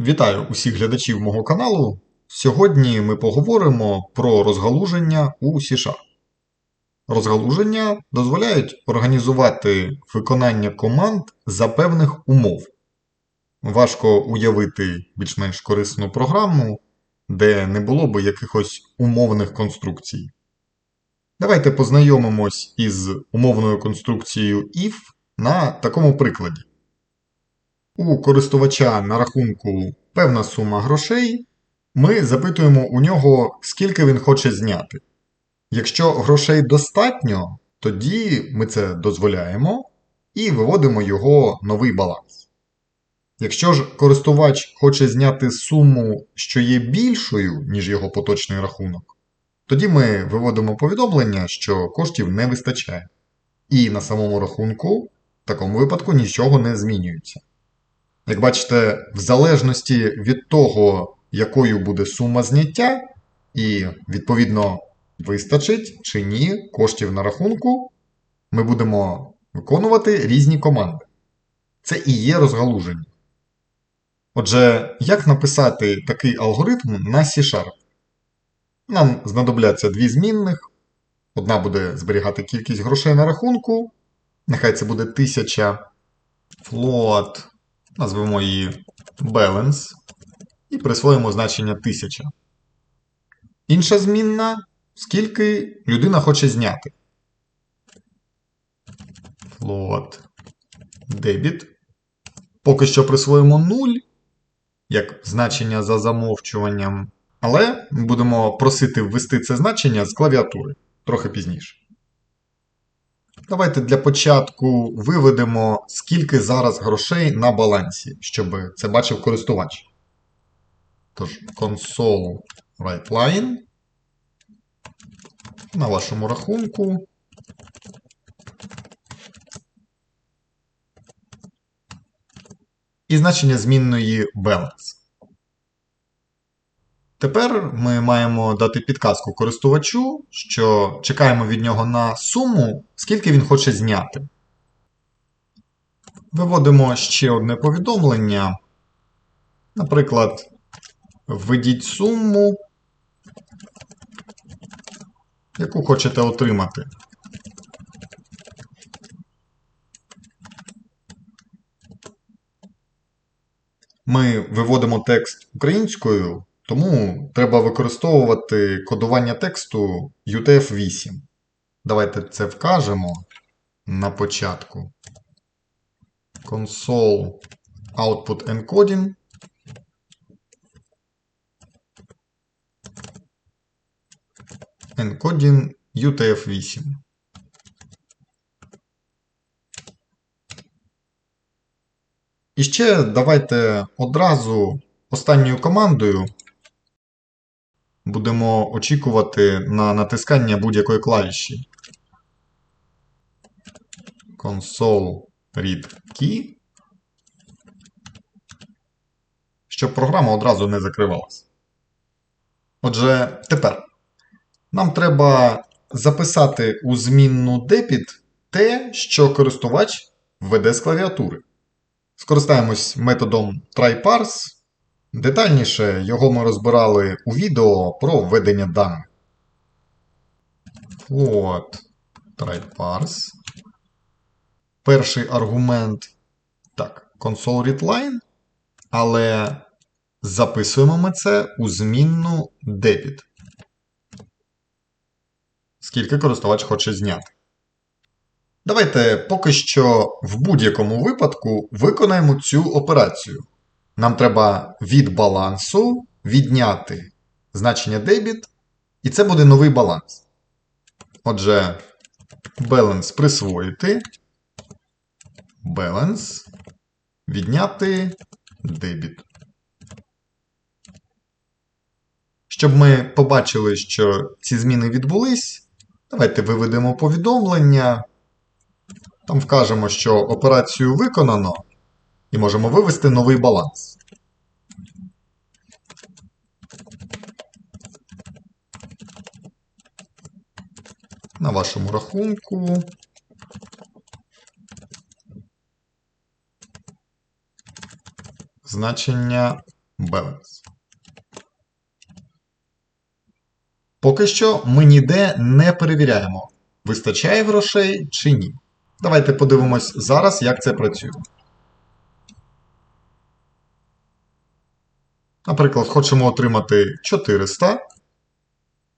Вітаю усіх глядачів мого каналу. Сьогодні ми поговоримо про розгалуження у C-Sharp. Розгалуження дозволяють організувати виконання команд за певних умов. Важко уявити більш-менш корисну програму, де не було би якихось умовних конструкцій. Давайте познайомимось із умовною конструкцією if на такому прикладі. У користувача на рахунку певна сума грошей, ми запитуємо у нього, скільки він хоче зняти. Якщо грошей достатньо, тоді ми це дозволяємо і виводимо його новий баланс. Якщо ж користувач хоче зняти суму, що є більшою, ніж його поточний рахунок, тоді ми виводимо повідомлення, що коштів не вистачає. І на самому рахунку в такому випадку нічого не змінюється. Як бачите, в залежності від того, якою буде сума зняття, і, відповідно, вистачить чи ні коштів на рахунку, ми будемо виконувати різні команди. Це і є розгалуження. Отже, як написати такий алгоритм на C-Sharp? Нам знадобляться дві змінних. Одна буде зберігати кількість грошей на рахунку. Нехай це буде 1000 float назвемо її balance і присвоїмо значення 1000. Інша змінна, скільки людина хоче зняти. Float debit. Поки що присвоїмо 0 як значення за замовчуванням. Але будемо просити ввести це значення з клавіатури трохи пізніше. Давайте для початку виведемо, скільки зараз грошей на балансі, щоб це бачив користувач. Тож, console WriteLine. На вашому рахунку. І значення змінної balance. Тепер ми маємо дати підказку користувачу, що чекаємо від нього на суму, скільки він хоче зняти. Виводимо ще одне повідомлення. Наприклад, введіть суму, яку хочете отримати. Ми виводимо текст українською. Тому треба використовувати кодування тексту UTF-8. Давайте це вкажемо на початку. Console Output Encoding. Encoding UTF-8. І ще давайте одразу останньою командою будемо очікувати на натискання будь-якої клавіші. Console Read. Щоб програма одразу не закривалася. Отже, тепер нам треба записати у змінну debit те, що користувач введе з клавіатури. Скористаємось методом tryparse. Детальніше його ми розбирали у відео про введення даних. Float tryparse. Перший аргумент. Так, console readline. Але записуємо ми це у змінну debit. Скільки користувач хоче зняти. Давайте поки що в будь-якому випадку виконаємо цю операцію. Нам треба від балансу відняти значення debit, і це буде новий баланс. Отже, balance присвоїти. Balance відняти debit. Щоб ми побачили, що ці зміни відбулись, давайте виведемо повідомлення. Там вкажемо, що операцію виконано. І можемо вивести новий баланс. На вашому рахунку. Значення balance. Поки що ми ніде не перевіряємо, вистачає грошей чи ні. Давайте подивимось зараз, як це працює. Наприклад, хочемо отримати 400.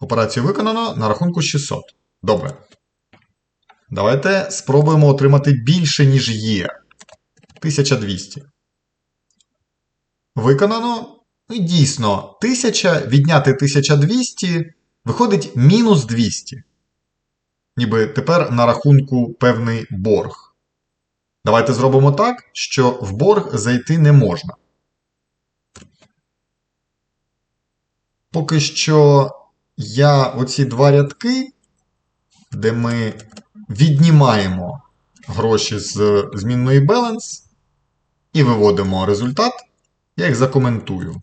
Операцію виконано на рахунку 600. Добре. Давайте спробуємо отримати більше, ніж є. 1200. Виконано. І дійсно, 1000 відняти 1200 виходить мінус 200. Ніби тепер на рахунку певний борг. Давайте зробимо так, що в борг зайти не можна. Поки що я оці два рядки, де ми віднімаємо гроші з змінної balance і виводимо результат, я їх закоментую.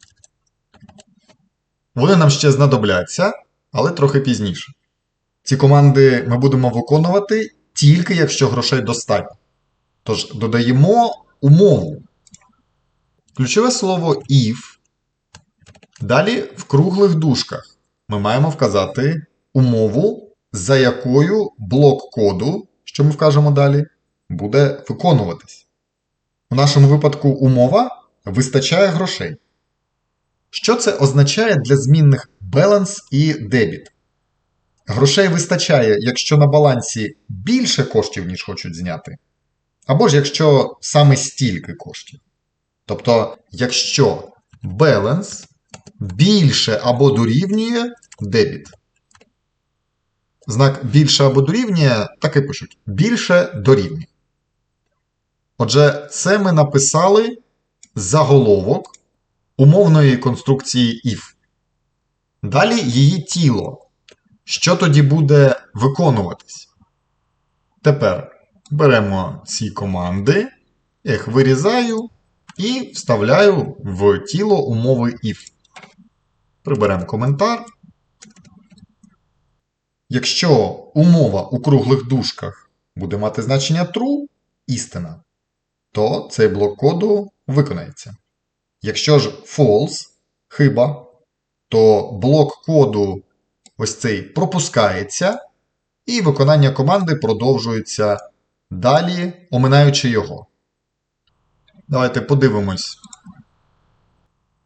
Вони нам ще знадобляться, але трохи пізніше. Ці команди ми будемо виконувати тільки якщо грошей достатньо. Тож додаємо умову. Ключове слово if. Далі в круглих дужках ми маємо вказати умову, за якою блок коду, що ми вкажемо далі, буде виконуватись. У нашому випадку умова вистачає грошей. Що це означає для змінних balance і debit? Грошей вистачає, якщо на балансі більше коштів, ніж хочуть зняти, або ж якщо саме стільки коштів. Тобто, якщо balance більше або дорівнює дебіт. Знак більше або дорівнює так і пишуть більше дорівнює. Отже, це ми написали заголовок умовної конструкції if. Далі її тіло. Що тоді буде виконуватись? Тепер беремо ці команди, їх вирізаю і вставляю в тіло умови if. Приберемо коментар. Якщо умова у круглих дужках буде мати значення true, істина, то цей блок коду виконається. Якщо ж false, хиба, то блок коду ось цей пропускається, і виконання команди продовжується далі, оминаючи його. Давайте подивимось.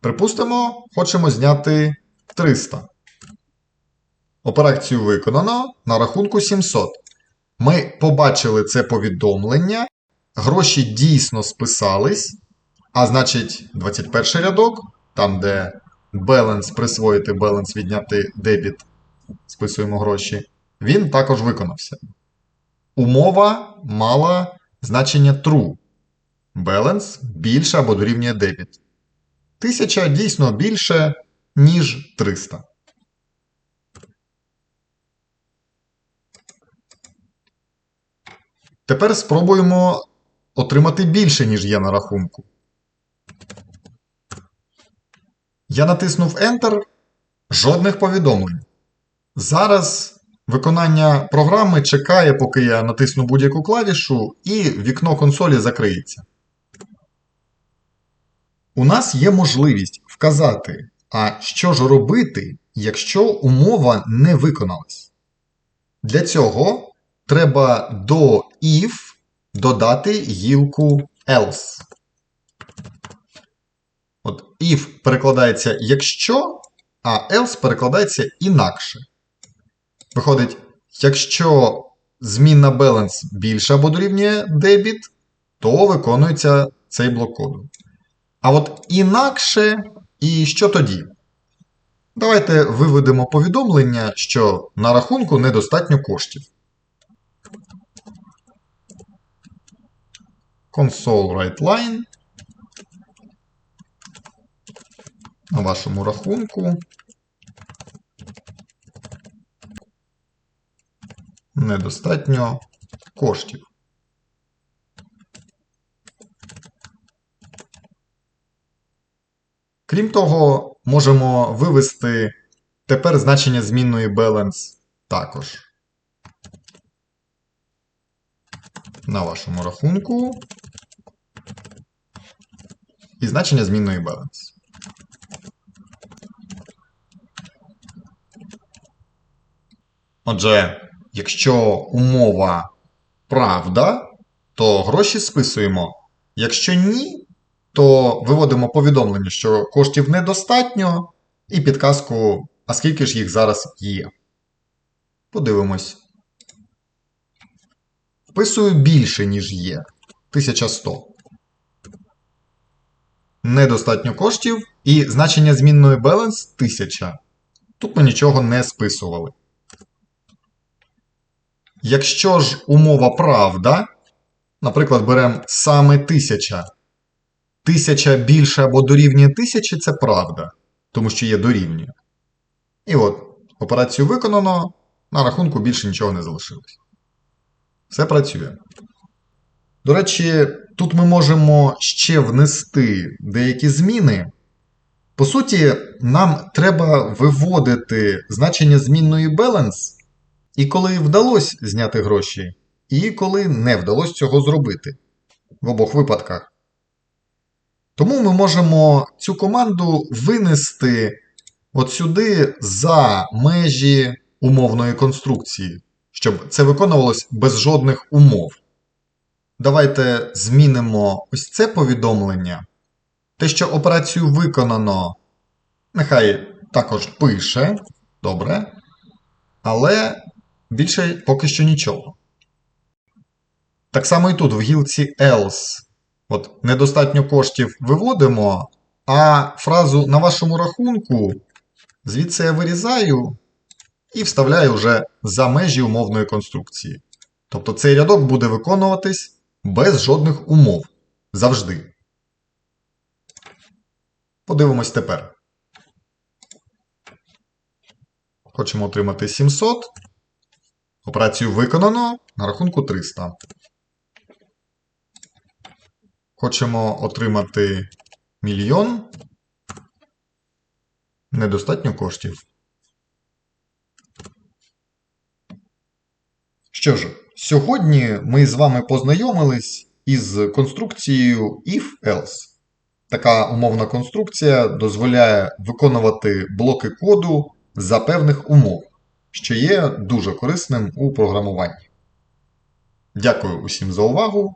Припустимо, хочемо зняти 300. Операцію виконано на рахунку 700. Ми побачили це повідомлення. Гроші дійсно списались. А значить, 21 рядок, там, де баланс присвоїти, баланс відняти дебіт, списуємо гроші, він також виконався. Умова мала значення true. Баланс більше або дорівнює дебіт. 1000 дійсно більше, ніж 300. Тепер спробуємо отримати більше, ніж є на рахунку. Я натиснув Enter. Жодних повідомлень. Зараз виконання програми чекає, поки я натисну будь-яку клавішу, і вікно консолі закриється. У нас є можливість вказати, а що ж робити, якщо умова не виконалась. Для цього треба до if додати гілку else. От if перекладається якщо, а else перекладається інакше. Виходить, якщо змінна balance більше або дорівнює debit, то виконується цей блок коду. А от інакше, і що тоді? Давайте виведемо повідомлення, що на рахунку недостатньо коштів. Console WriteLine. На вашому рахунку. Недостатньо коштів. Крім того, можемо вивести тепер значення змінної balance також. На вашому рахунку. І значення змінної balance. Отже, якщо умова правда, то гроші списуємо. Якщо ні, то виводимо повідомлення, що коштів недостатньо, і підказку, а скільки ж їх зараз є. Подивимось. Вписую більше, ніж є. 1100. Недостатньо коштів і значення змінної balance 1000. Тут ми нічого не списували. Якщо ж умова правда, наприклад, беремо саме 1000. 1000 більше або дорівнює 1000 це правда, тому що є дорівнює. І от, операцію виконано, на рахунку більше нічого не залишилось. Все працює. До речі, тут ми можемо ще внести деякі зміни. По суті, нам треба виводити значення змінної balance, і коли вдалося зняти гроші, і коли не вдалося цього зробити. В обох випадках. Тому ми можемо цю команду винести от сюди за межі умовної конструкції, щоб це виконувалось без жодних умов. Давайте змінимо ось це повідомлення. Те, що операцію виконано, нехай також пише. Добре. Але більше поки що нічого. Так само і тут в гілці else. От недостатньо коштів виводимо, а фразу на вашому рахунку звідси я вирізаю і вставляю вже за межі умовної конструкції. Тобто цей рядок буде виконуватись без жодних умов. Завжди. Подивимось тепер. Хочемо отримати 700. Операцію виконано на рахунку 300. Хочемо отримати мільйон. Недостатньо коштів. Що ж, сьогодні ми з вами познайомились із конструкцією if-else. Така умовна конструкція дозволяє виконувати блоки коду за певних умов, що є дуже корисним у програмуванні. Дякую усім за увагу.